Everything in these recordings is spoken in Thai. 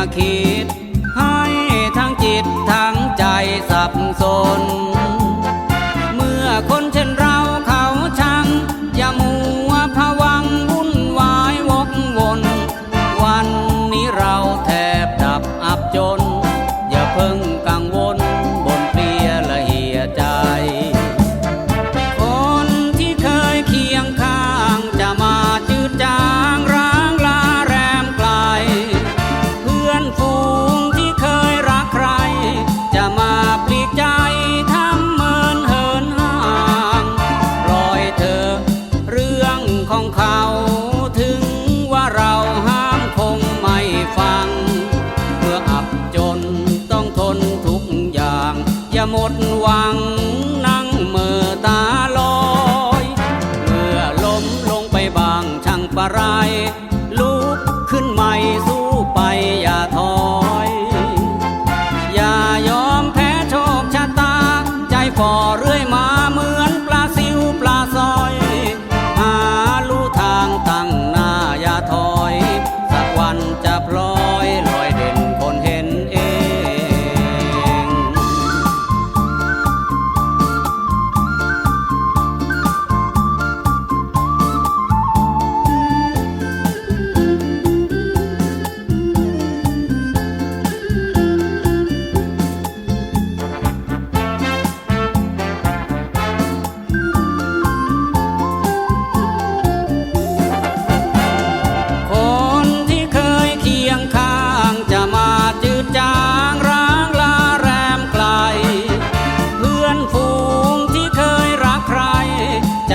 าคิด ให้ทั้งจิตทั้งใจสับสน หมดหวังนั่งเมือตาลอย เมื่อล้มลงไปบางช่างปรายลุกขึ้นใหม่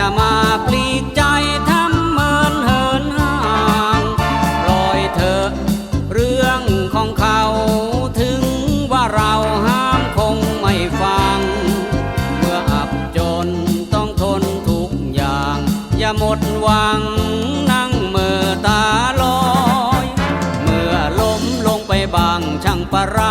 ามาปลีกใจทำเมินเหินห่างปล่อยเธอเรื่องของเขาถึงว่าเราห้ามคงไม่ฟัง เมื่ออับจนต้องทนทุกอย่าง อย่าหมดหวังนั่งเมื่อตาลอย เมื่อล้มลงไปบางช่างประไร